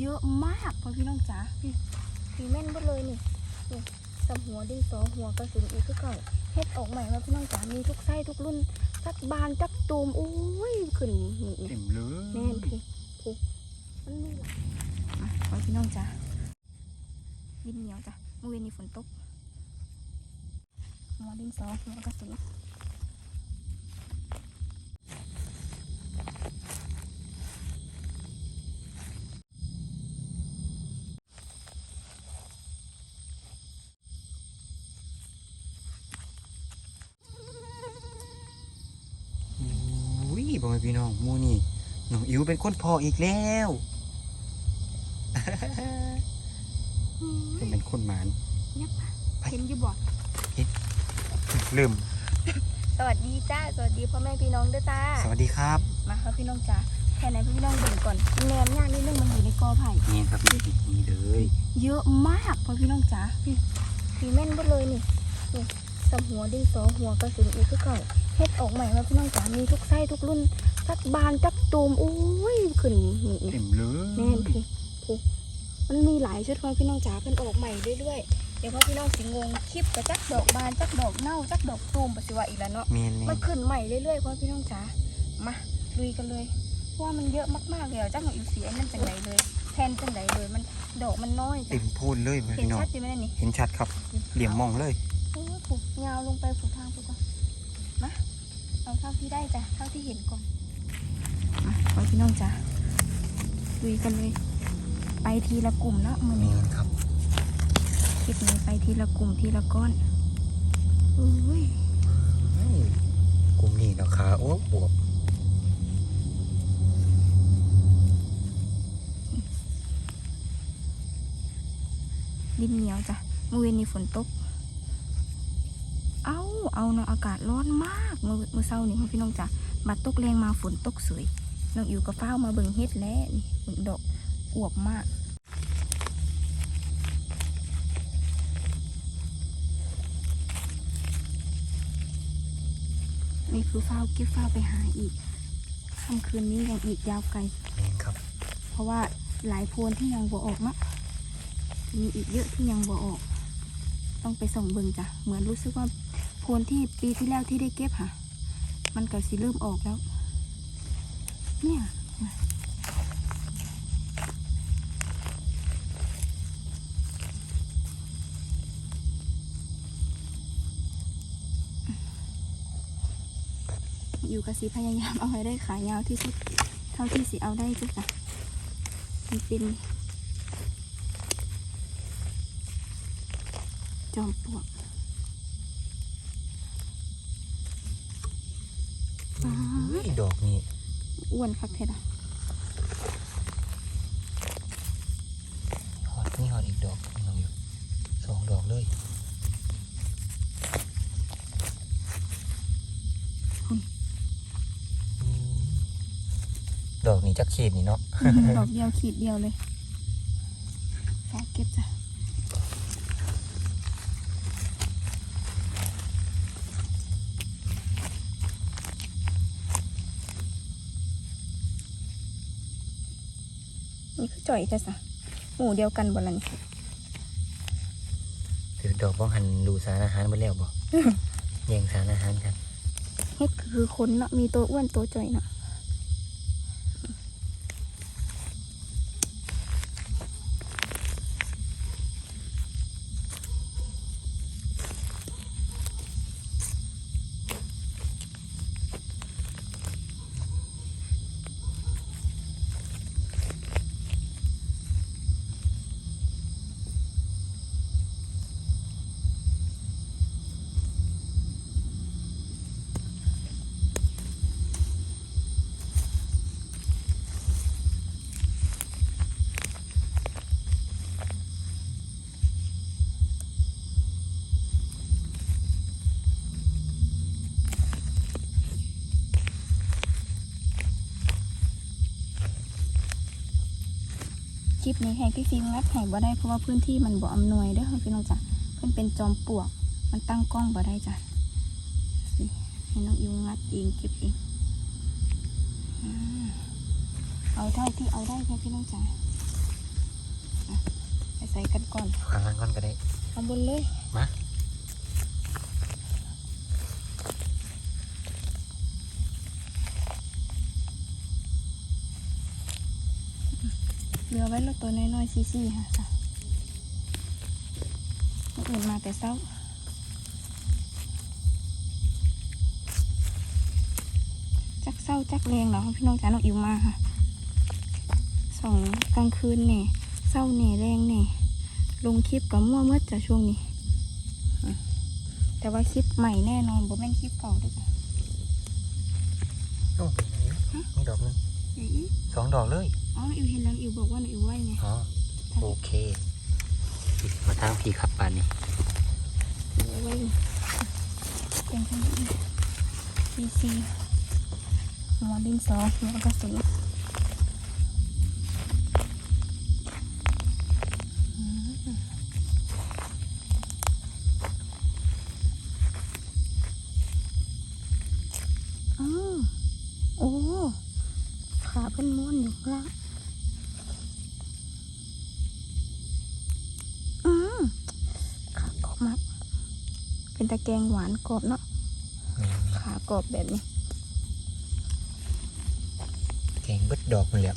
เยอะมากพ่อพี่น้องจ๋าพี่พี่แม่นหมดเลยนี่นี่สำหัวดินสอหัวกระสุนอีกคือเก่าเฮ็ดออกใหม่มาพี่น้องจ๋ามีทุกไส้ทุกรุ่นจักบานจักตูมอุ้ยขึ้นนี่นี่เต็มเลยแน่นพี่พี่มันมีหลายอะพ่อพี่น้องจ๋าดินเหนียวจ้ะเมื่อเวานนี้ฝนตกหัวดินสอหัวกระสุน พี่น้องหมูนี่น้องอิ๋วเป็นคนพออีกแล้วเป็นคนหมานยับไปเห็นอยู่บ่เริ่มสวัสดีจ้า สวัสดีพ่อแม่พี่น้องด้วยจ้า สวัสดีครับ มาครับพี่น้องจ้าแค่ไหนพี่น้องเบิ่งก่อนแนมย่างนิดนึงมันอยู่ในกอไผ่นี่ครับนี่นี่เลย เยอะมากพ่อพี่น้องจ้าพี่พี่แม่นหมดเลยนี่นี่สำหัวดินสอหัวกระสุนอีกคือเก่าเฮ็ดออกใหม่มาพี่น้องจ้ามีทุกไส้ทุกรุ่น จักบานจักตูมอุ้ยขึ้นนี่นี่เต็มเลยแน่นพี่พี่มันมีหลายชุดพ่อพี่น้องจ๋าเพิ่นออกใหม่เรื่อยๆ เดี๋ยวพ่อพี่น้องสิงงคลิปกระจักดอกบานจักดอกเน่าจักดอกตูมปสิว่าอีกแล้วเนาะเมนมันขึ้นใหม่เรื่อยๆพ่อพี่น้องจ๋ามาลุยกันเลยเพราะว่ามันเยอะมากๆเลยอะจักหนูอิวเสียนั่นจังไหนเลยแทนจังไหนเลยมันดอกมันน้อยเต็จ้ะมพูนเลยเห็นพี่น้องชัดอยู่ไหมนี่เห็นชัดครับเหลี่ยมมองเลยโอ้ยผูกยาวลงไปผูกทางผูกก่อนมาเอาเท่าที่ได้จ้ะเท่าที่เห็นก่อน มาพ่อพี่น้องจ๋าลุยกันเลย ไปทีละกลุ่มเนาะมือเมนี้นครับคลิปนี้ไปทีละกลุ่มทีละก้อนอุ้ยกลุ่มนี้ราคาโอ้บวบดินเหนียวจ้ะเมื่อเวานนี้ฝนตก เอาเอาเนาะอากาศร้อนมากเมื่อเมื่อเช้านี้พ่อพี่น้องจ้ะ บัดตกแรงมาฝนตกสวยน้องอิวกับฟ้าวมาเบิ่งเฮ็ดแล้วนี่เบิ่งดอกอวบมากนี่คือฟ้าวเก็บฟ้าวไปหาอีกค่ำคืนนี้ยังอีกยาวไกลเมนครับ เพราะว่าหลายโพนที่ยังบ่ออกเนาะมีอีกเยอะที่ยังบ่ออก ต้องไปส่งเบิ่งจ้ะเหมือนรู้สึกว่าโพนที่ปีที่แล้วที่ได้เก็บค่ะ มันก็สิเริ่มออกแล้ว เนี่ยอยู่กับสีพยายามเอาให้ได้ขายาวที่สุด เท่าที่สิเอาได้จ้ะจ้ะมันเป็นจอมปลวกป๊า อุ้ ดยดอกนี่อ้วนคักเท็ดอะฮอตนี่ฮอตอีกดอกน้องอิ๋วสองดอกเลยดอกนี้จักขีดนี่เนาะดอกเดียวขีดเดียวเลยฝากเก็บจ้ะ นี่คือจ่อยแต่สะหมู่เดียวกันบนละนี่ถือดอกบ้องหันดูสารอาหารไปแล้วบ่ แย่งสารอาหารกัน เฮ็ดคือคนเนาะมีตัวอ้วนตัวจ่อยเนาะ คลิปนี้ให้พี่ฟิล์มงัดให้บ่ได้เพราะว่าพื้นที่มันบ่อำนวยเด้อค่ะพี่น้องจ้ะเพิ่นเป็นจอมปลวก มันตั้งกล้องบ่ได้จ้ะนี่ให้น้องอิวงัดเองเก็บเองอ่าเอาเท่าที่เอาได้ค่ะพี่น้องจ๋าอะไปใส่กันก่อนข้างล่างก่อนก็ได้เอาบนเลย มา เหลือไว้แล้วตัวน้อยๆซี่ๆค่ะจ้ะคนอื่นมาแต่เศร้าจักเศร้าจักแรงเหรอพี่น้องจ๋าน้องอิวมาค่ะสองกลางคืนเนี่ยเศร้าเนี่ยแรงเนี่ยลงคลิปกับมั่วเมื่อจะช่วงนี้อืมแต่ว่าคลิปใหม่แน่นอนบ่แม่นคลิปเก่าด้วยจ้ะโอ้มีดอกหนึงอีอีสองดอกเลย อ๋ออิวเห็นแล้วอิวบอกว่าอิวไหวไงอ๋อโอเคมาทางพี่ครับปานนี้อิวไหวอยู่เป็นทั้งนี้ซีซีหัวดินสอหัวกระสุ เป็นตะแกรงหวานกรอบเนาะขากรอบแบบนี้ แกงเบิดดอกมันแหละ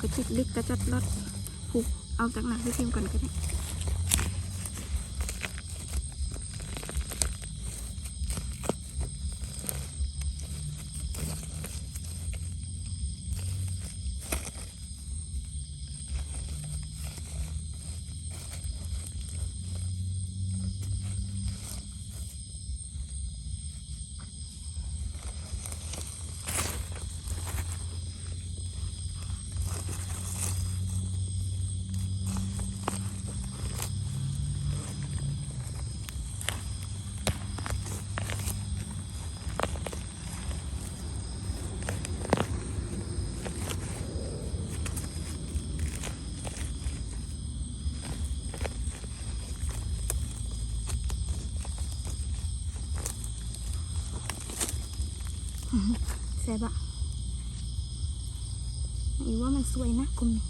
กระจิดลึกกระจัดรอดผูกเอาจากหนังพี่พิมก่อนก็ได้ แซ่บอะอีว่ามันสวยนะกลุ่มนี้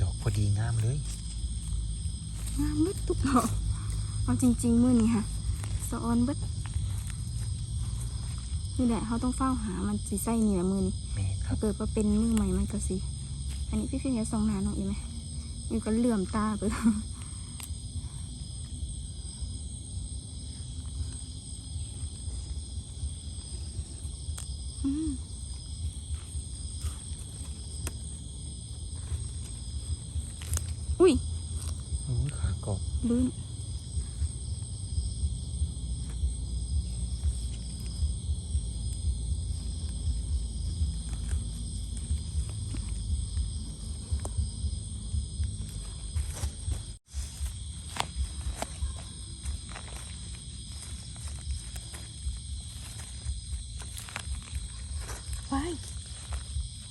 ดอกพอดีงามเลย งามมืดทุกดอก เอาจริง ๆ มือนี้ค่ะสะออนเบิดนี่แหละเขาต้องเฝ้าหามันสีไส้นี่แหละมือนี้แม่นครัถ้าบเกิดว่าเป็นมือใหม่มันก็สิอันนี้พี่ฟิล์มจะส่องหนาน้องอีกไหมอยู่ก็เหลื่อมตาไปแล้วอืมอุ้ย โอ้ยขากรอบ ลื่นาย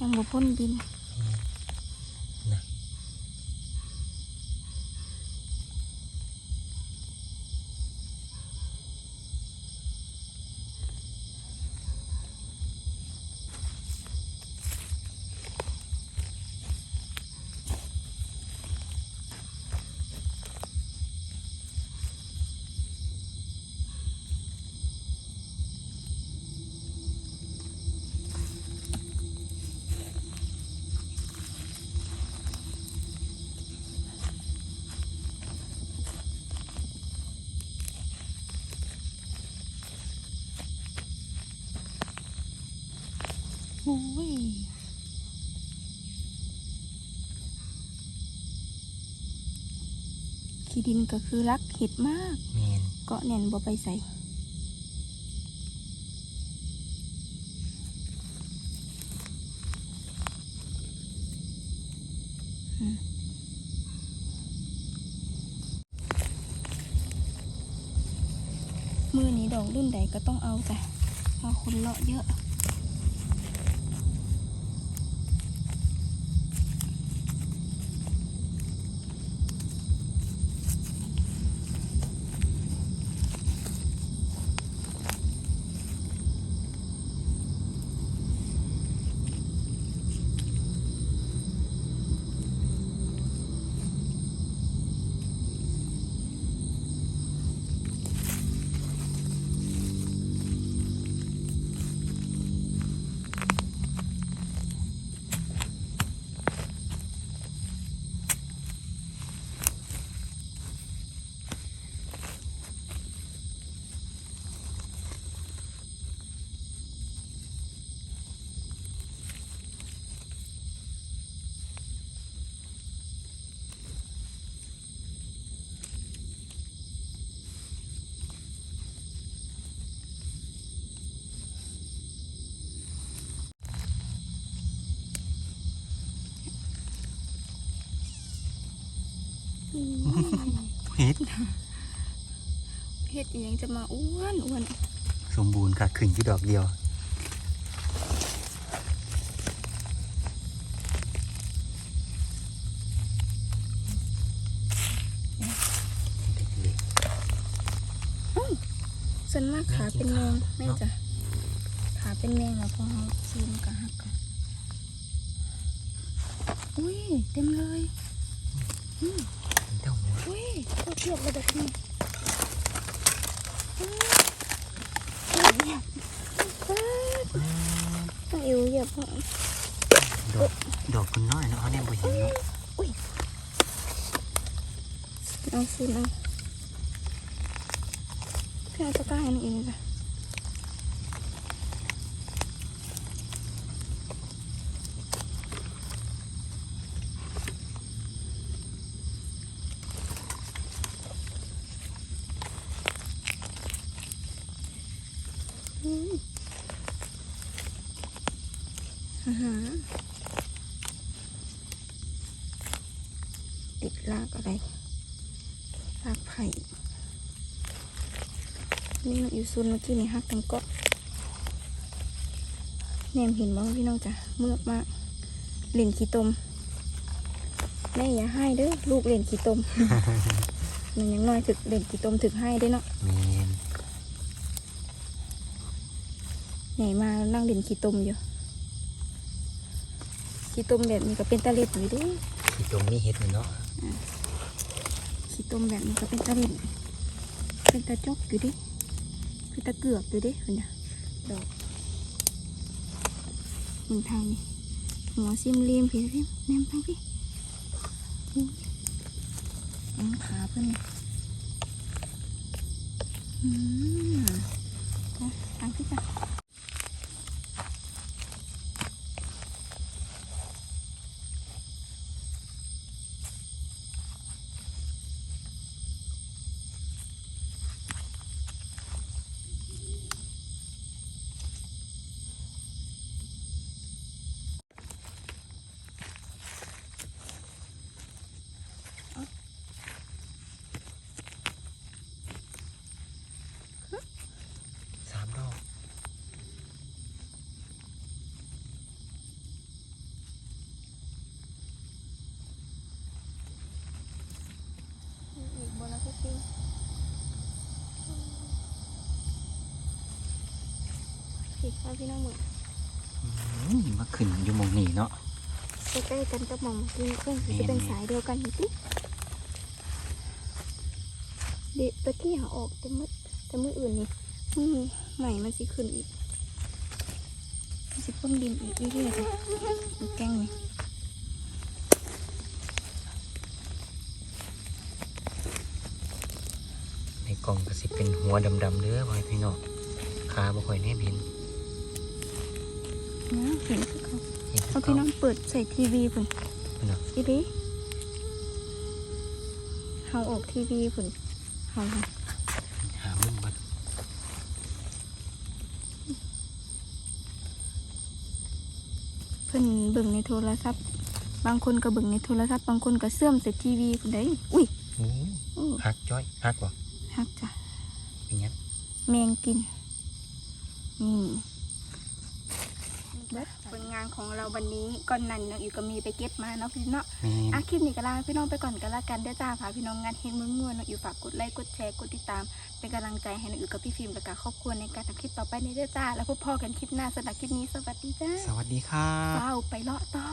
ยังบ่พ้นดิน นะ โอ้ย ขี้ดินก็คือรักเห็ดมากแมนเกาะแน่นบ่ไปใส่อืมมือนี้ดอกรุ่นใดก็ต้องเอาจ้ะเพราะคนเลาะเยอะ เฮ็ดอีหยังจะมาอ้วนอ้วนสมบูรณ์ค่ะขึ้นที่ดอกเดียวเล็กส่วนมากขาเป็นแมงแม่นจ้ะขาเป็นแมงแล้วพอเขาซีมนก็หักก่อนอุ้ยเต็มเลยอืมๆเจ้าหัวอุ้ยโคตรเทียบเลยเด็กนี่อุ้ยเหยียบต้องอิวเหยียบพ่อ ดอกดอกคนน้อยเนาะเขาเนี่ยบ่เห็นเนาะเอาซีมเอาพี่อาตะกร้าให้หนูอีกจ้ะอืม ติดลากอะไรลากไผ่ นี่มันอยู่ซุนเมื่อกี้นี่ฮักทั้งเกาะแนมเห็นบ้างพี่น้องจ้ะเมือกมากเล่นขี้ตม แม่อย่าให้เด้อลูกเล่นขี้ตม มันยังน้อยถึกเล่นขี้ตมถึกให้ได้อเนาะแมนใหญ่มานั่งเล่นขี้ตมอยู่ ขี้ตมแบบนี้ก็เป็นตะเล็ดอยู่เดิที่ตรงนี้เฮ็ดนี่เนาะขี้ตมแบบนี้ก็เป็นตะเล็ดเป็นตะจกอยู่ดิเป็นตะเกือกอยู่ดิเห็นไหมดอกมึงทางนี่หัวซิมเลียมพี่พี่แนมทางพี่อุ้ยแองขาเพื่อนนี่อืมนะทางพี่จ้ะ สิว่าพี่น้องหมดอืมมาขึ้นอยู่หมองนี่เนาะใกล้ๆกันกับหมองที่เพื่อนจะเป็นสายเดียวกันอยู่ติเด็กตะกี้หาออกแต่มือแต่มืออื่นนี่มือใหม่มันสิขึ้นอีกมันสิพ่นดินอีกเรื่อยๆเลยมันแกล้งนี่ในกล่องก็สิเป็นหัวดำๆเด้อพ่อแม่พี่น้องขาบ่ค่อยแนบเห็น นะเห็นคือเขาเห็นเอาเขาพี่น้องเปิดใส่ทีวีพุ่นเนาะอีดิเฮาออกทีวีพุ่นเฮาหามุมก่อนเพิ่นเบิ่งในโทรศัพท์ บางคนก็เบิ่งในโทรศัพท์ บางคนก็เสื่อมใส่ทีวีพุ่นได้อุ้ยโอ้อู้ฮักจ้อยฮักบ่ฮักจ้ะเป็นหยังแมงกินนี่เบิด ผลงานของเราวันนี้ก้อนนั้นเนาะอยู่ก็มีไปเก็บมาเนาะพี่เนาะแม่นอะคลิปนี้ก็ลาพี่น้องไปก่อนกันละกันเด้อจ้าพาพี่น้องงานเฮงเมืองม่วนเนาะอยู่ฝากกดไลค์กดแชร์กดติดตาม เป็นกำลังใจให้น้องอยู่กับพี่ฟิล์มและกับครอบครัวในการทำคลิปต่อไปในเด้อจ้า แล้วพบพ่อกันคลิปหน้าสำหรับคลิปนี้สวัสดีจ้าสวัสดีครับเฝ้าไปเลาะต่อ